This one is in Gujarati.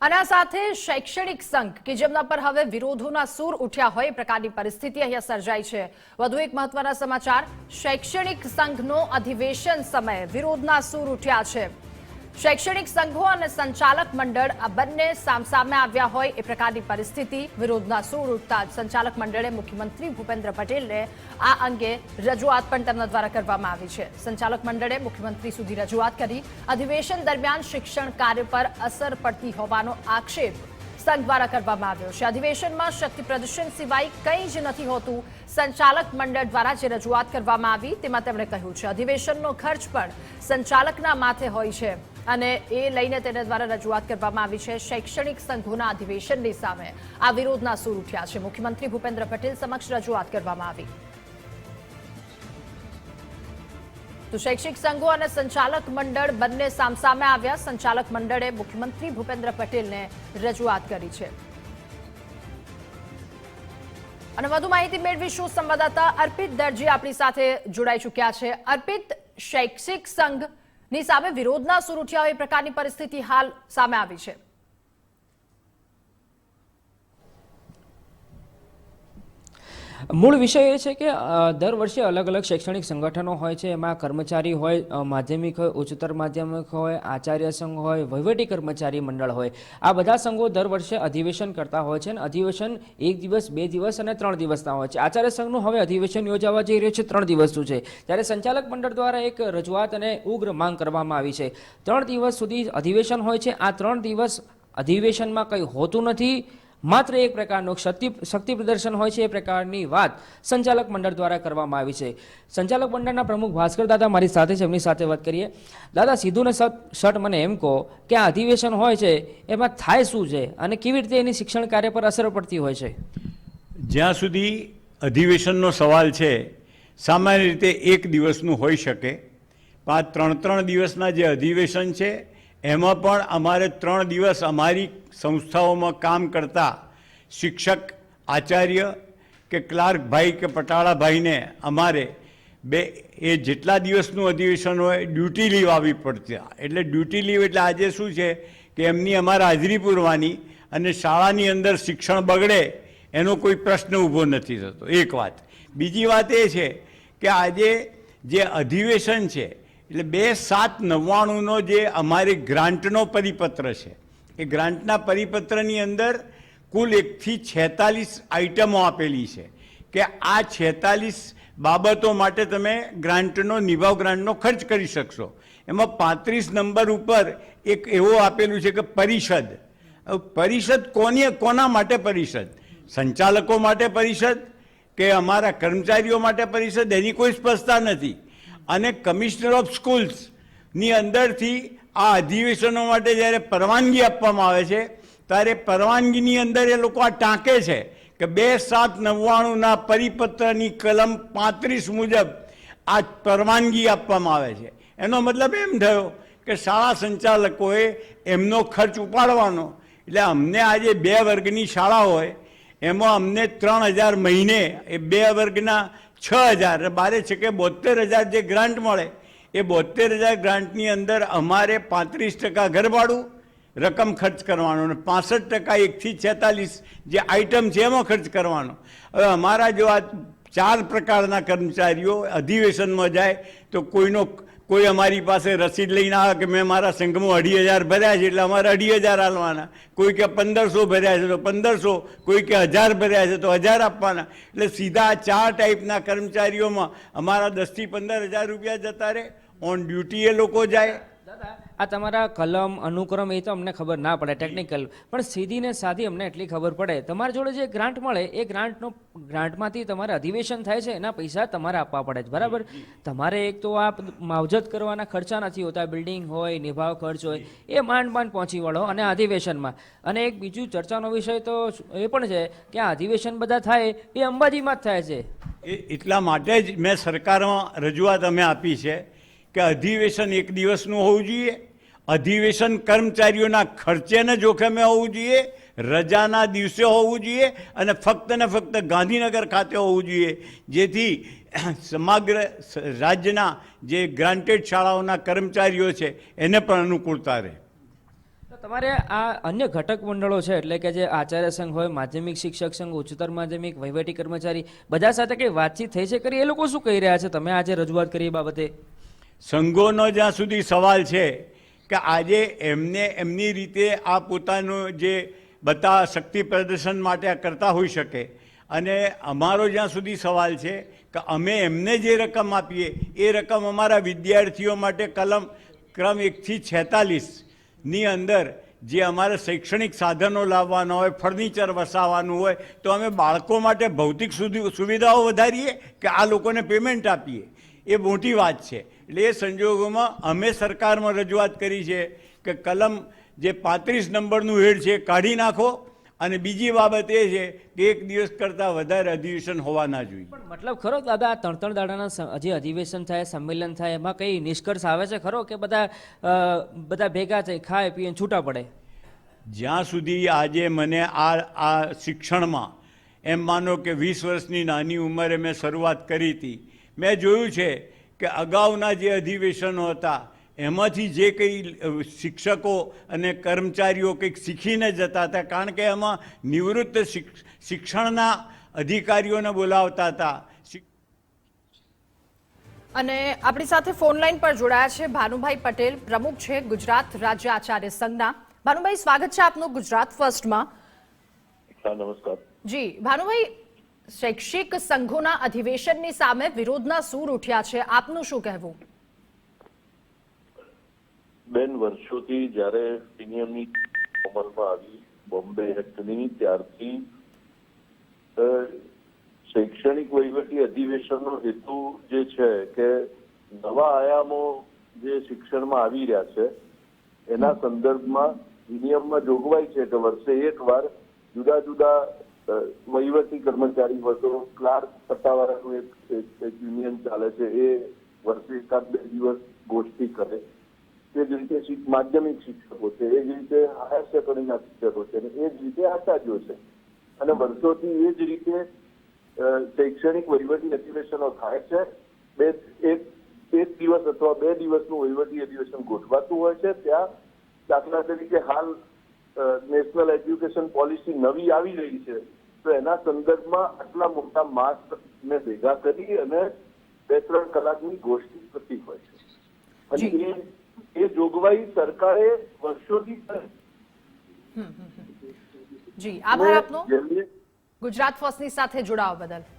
અને સાથે શૈક્ષણિક સંઘ કે જેમના પર હવે વિરોધોના સૂર ઉઠ્યા હોય એ પ્રકારની પરિસ્થિતિ અહીંયા સર્જાઈ છે. વધુ એક મહત્વના સમાચાર. શૈક્ષણિક સંઘનો અધિવેશન સમયે વિરોધના સૂર ઉઠ્યા છે. શૈક્ષણિક સંઘો અને સંચાલક મંડળ આ બંને સામસામે આવ્યા હોય એ પ્રકારની પરિસ્થિતિ વિરોધના સૂર ઉઠતા સંચાલક મંડળે મુખ્યમંત્રી ભૂપેન્દ્ર પટેલને આ અંગે રજૂઆત પણ તેમના દ્વારા કરવામાં આવી છે. સંચાલક મંડળે મુખ્યમંત્રી સુધી રજૂઆત કરી. અધિવેશન દરમિયાન શિક્ષણ કાર્ય પર અસર પડતી હોવાનો આક્ષેપ સંઘ દ્વારા કરવામાં આવ્યો છે. અધિવેશનમાં શક્તિ પ્રદર્શન સિવાય કંઈ જ નથી હોતું. સંચાલક મંડળ દ્વારા જે રજૂઆત કરવામાં આવી તેમાં તેમણે કહ્યું છે, અધિવેશનનો ખર્ચ પણ સંચાલકના માથે હોય છે. અને એ લઈને તેને દ્વારા રજૂઆત કરવામાં આવી છે શૈક્ષણિક સંઘોના અધિવેશનની સામે. આ વિરોધના સૂર ઉઠ્યા છે. મુખ્યમંત્રી ભૂપેન્દ્ર પટેલ સમક્ષ રજૂઆત કરવામાં આવી. તો શૈક્ષિક સંઘો અને સંચાલક મંડળ બંને સામસામે આવ્યા. સંચાલક મંડળે મુખ્યમંત્રી ભૂપેન્દ્ર પટેલને રજૂઆત કરી છે. અને વધુ માહિતી મેળવીશું સંવાદદાતા અર્પિત દરજી આપણી સાથે જોડાઈ ચૂક્યા છે. અર્પિત, શૈક્ષિક સંઘની સામે વિરોધના સુર ઉઠ્યા એ પ્રકારની પરિસ્થિતિ હાલ સામે આવી છે. મૂળ વિષય એ છે કે દર વર્ષે અલગ અલગ શૈક્ષણિક સંગઠનો હોય છે. એમાં કર્મચારી હોય માધ્યમિક હોય, ઉચ્ચતર માધ્યમિક હોય, આચાર્ય સંઘ હોય, વહીવટી કર્મચારી મંડળ હોય. આ બધા સંઘો દર વર્ષે અધિવેશન કરતા હોય છે અને અધિવેશન એક દિવસ, બે દિવસ અને ત્રણ દિવસના હોય છે. આચાર્ય સંઘનું હવે અધિવેશન યોજાવા જઈ રહ્યું છે, ત્રણ દિવસનું છે. ત્યારે સંચાલક મંડળ દ્વારા એક રજૂઆત અને ઉગ્ર માંગ કરવામાં આવી છે. ત્રણ દિવસ સુધી અધિવેશન હોય છે. આ ત્રણ દિવસ અધિવેશનમાં કંઈ હોતું નથી. માત્ર એક પ્રકારનું શક્તિ શક્તિ પ્રદર્શન હોય છે એ પ્રકારની વાત સંચાલક મંડળ દ્વારા કરવામાં આવી છે. સંચાલક મંડળના પ્રમુખ ભાસ્કર દાદા મારી સાથે છે, એમની સાથે વાત કરીએ. દાદા સીધું ને શર્ટ મને એમ કહો કે આ અધિવેશન હોય છે, એમાં થાય શું છે અને કેવી રીતે એની શિક્ષણ કાર્ય પર અસર પડતી હોય છે? જ્યાં સુધી અધિવેશનનો સવાલ છે, સામાન્ય રીતે એક દિવસનું હોઈ શકે. પાંચ, ત્રણ ત્રણ દિવસના જે અધિવેશન છે એમાં પણ અમારે ત્રણ દિવસ અમારી સંસ્થાઓમાં કામ કરતા શિક્ષક, આચાર્ય કે ક્લાર્ક ભાઈ કે પટાળાભાઈને અમારે બે, એ જેટલા દિવસનું અધિવેશન હોય, ડ્યુટી લીવ આવી પડતી. એટલે ડ્યુટી લીવ એટલે આજે શું છે કે એમની અમારે હાજરી પૂરવાની અને શાળાની અંદર શિક્ષણ બગડે એનો કોઈ પ્રશ્ન ઊભો નથી થતો. એક વાત. બીજી વાત એ છે કે આજે જે અધિવેશન છે એટલે બે સાત નવ્વાણુંનો જે અમારી ગ્રાન્ટનો પરિપત્ર છે, એ ગ્રાન્ટના પરિપત્રની અંદર કુલ એકથી છેતાલીસ આઇટમો આપેલી છે કે આ છેતાલીસ બાબતો માટે તમે ગ્રાન્ટનો, નિભાવ ગ્રાન્ટનો ખર્ચ કરી શકશો. એમાં પાંત્રીસ નંબર ઉપર એક એવો આપેલું છે કે પરિષદ. પરિષદ કોની, કોના માટે પરિષદ? સંચાલકો માટે પરિષદ કે અમારા કર્મચારીઓ માટે પરિષદ? એની કોઈ સ્પષ્ટતા નથી. અને કમિશનર ઓફ સ્કૂલ્સની અંદરથી આ અધિવેશનો માટે જ્યારે પરવાનગી આપવામાં આવે છે, ત્યારે પરવાનગીની અંદર એ લોકો આ ટાંકે છે કે બે સાત નવ્વાણુંના પરિપત્રની કલમ પાંત્રીસ મુજબ આ પરવાનગી આપવામાં આવે છે. એનો મતલબ એમ થયો કે શાળા સંચાલકોએ એમનો ખર્ચ ઉપાડવાનો. એટલે અમને આજે બે વર્ગની શાળા હોય, એમાં અમને ત્રણ હજાર મહિને એ બે વર્ગના છ હજાર. બારે છે કે બોતેર હજાર જે ગ્રાન્ટ મળે, એ બોતેર હજાર ગ્રાન્ટની અંદર અમારે પાંત્રીસ ટકા ઘરભાડું રકમ ખર્ચ કરવાનો અને પાસઠ ટકા એકથી છેતાલીસ જે આઇટમ છે એમાં ખર્ચ કરવાનો. હવે અમારા જો આ ચાર પ્રકારના કર્મચારીઓ અધિવેશનમાં જાય, તો કોઈનો કોઈ અમારી પાસે રસીદ લઈને આવે કે મેં મારા સંઘમાં અઢી હજાર ભર્યા છે એટલે અમારે અઢી હજાર આપવાના કોઈ કે પંદરસો ભર્યા છે તો પંદરસો, કોઈ કે હજાર ભર્યા છે તો હજાર આપવાના. એટલે સીધા ચાર ટાઈપના કર્મચારીઓમાં અમારા દસથી પંદર હજાર રૂપિયા જતા રહે. ઓન ડ્યુટી એ લોકો જાય. દાદા આ તમારા કલમ અનુક્રમ એ તો અમને ખબર ના પડે ટેકનિકલ પણ સીધી ને સાદી અમને એટલી ખબર પડે. તમારા જોડે જે ગ્રાન્ટ મળે એ ગ્રાન્ટનો ગ્રાન્ટમાંથી તમારે અધિવેશન થાય છે એના પૈસા તમારે આપવા પડે છે બરાબર? તમારે એક તો આ માવજત કરવાના ખર્ચા નથી હોતા બિલ્ડિંગ હોય નિભાવ ખર્ચ હોય એ માંડ માંડ પહોંચી વળો અને અધિવેશનમાં. અને એક બીજું ચર્ચાનો વિષય તો એ પણ છે કે આ અધિવેશન બધા થાય એ અંબાજીમાં જ થાય છે. એ એટલા માટે જ મેં સરકારમાં રજૂઆત અમે આપી છે કે અધિવેશન એક દિવસનું હોવું જોઈએ અધિવેશન કર્મચારીઓના ખર્ચેને જોખમે હોવું જોઈએ રજાના દિવસે હોવું જોઈએ અને ફક્ત ને ફક્ત ગાંધીનગર ખાતે હોવું જોઈએ. જેથી સમગ્ર રાજ્યના જે ગ્રાન્ટેડ શાળાઓના કર્મચારીઓ છે એને પણ અનુકૂળતા રહે. તો તમારે આ અન્ય ઘટક મંડળો છે એટલે કે જે આચાર્ય સંઘ હોય માધ્યમિક શિક્ષક સંઘ ઉચ્ચતર માધ્યમિક વહીવટી કર્મચારી બધા સાથે કંઈ વાતચીત થઈ છે કરી એ લોકો શું કહી રહ્યા છે? તમે આજે રજૂઆત કરી એ બાબતે. સંઘોનો જ્યાં સુધી સવાલ છે કે આજે એમને એમની રીતે આ પોતાનું જે બતા શક્તિ પ્રદર્શન માટે આ કરતા હોઈ શકે. અને અમારો જ્યાં સુધી સવાલ છે કે અમે એમને જે રકમ આપીએ, એ રકમ અમારા વિદ્યાર્થીઓ માટે કલમ ક્રમ એકથી છેતાલીસની અંદર જે અમારે શૈક્ષણિક સાધનો લાવવાના હોય, ફર્નિચર વસાવવાનું હોય, તો અમે બાળકો માટે ભૌતિક સુધી, સુવિધાઓ વધારીએ કે આ લોકોને પેમેન્ટ આપીએ. એ મોટી વાત છે. એટલે એ સંજોગોમાં અમે સરકારમાં રજૂઆત કરી છે કે કલમ જે પાંત્રીસ નંબરનું હેડ છે એ કાઢી નાખો અને બીજી બાબત એ છે કે એક દિવસ કરતાં વધારે અધિવેશન હોવા ના જોઈએ. મતલબ ખરો દાદા આ ત્રણ ત્રણ દાડાના જે અધિવેશન થાય સંમેલન થાય એમાં કઈ નિષ્કર્ષ આવે છે ખરો કે બધા બધા ભેગા થઈ ખાય પીએ છૂટા પડે? જ્યાં સુધી આજે મને આ આ શિક્ષણમાં એમ માનો કે વીસ વર્ષની નાની ઉંમરે મેં શરૂઆત કરી હતી મેં જોયું છે કે અગાઉના જે અધિવેશનો હતા એમાંથી જે કંઈ શિક્ષકો અને કર્મચારીઓ કંઈક શીખીને જતા હતા કારણ કે એમાં નિવૃત્ત શિક્ષ- શિક્ષણના અધિકારીઓને બોલાવતા હતા. અને આપણી સાથે ફોન લાઈન પર જોડાયા છે ભાનુભાઈ પટેલ પ્રમુખ છે ગુજરાત રાજ્ય આચાર્ય સંઘના. ભાનુભાઈ સ્વાગત છે આપનું ગુજરાત ફર્સ્ટમાં. નમસ્કાર. જી ભાનુભાઈ શૈક્ષિક સંઘોના અધિવેશનની સામે વિરોધના સૂર ઉઠ્યા છે. આપનું શું કહેવું? બેન, વર્ષોથી જ્યારે નિયમની અમલમાં આવી બોમ્બે એક્ટની, ત્યારથી શૈક્ષણિક વહીવટી અધિવેશનનો હેતુ જે છે કે નવા આયામો જે શિક્ષણમાં આવી રહ્યા છે, એના સંદર્ભમાં નિયમમાં જોગવાઈ છે કે વર્ષે એક વાર જુદા જુદા વહીવટી કર્મચારી વર્ગો ક્લાર્ક સત્તાવાળાનું એક, એક- યુનિયન ચાલે છે, એ વર્ષે એકાદ બે દિવસ ગોષ્ઠી કરે. તે જ રીતે માધ્યમિક શિક્ષકો છે, એ જ રીતે હાયર સેકન્ડરીના શિક્ષકો છે, અને એ જ રીતે આચાર્યો છે. અને વર્ષોથી એ જ રીતે શૈક્ષણિક વહીવટી અધિવેશનો થાય છે. બે, એક એક દિવસ અથવા બે દિવસનું વહીવટી અધિવેશન ગોઠવાતું હોય છે. ત્યાં દાખલા તરીકે હાલ નેશનલ એજ્યુકેશન પોલિસી નવી આવી રહી છે તો એના સંદર્ભમાં આટલા મોટા માસ ને ભેગા કરી અને બે ત્રણ કલાકની ગોષ્ઠી થતી હોય છે. અને એ એ જોગવાઈ સરકારે વર્ષોથી કરી. જી આભાર આપનો. ગુજરાત ફર્સ્ટની સાથે જોડાવા બદલ.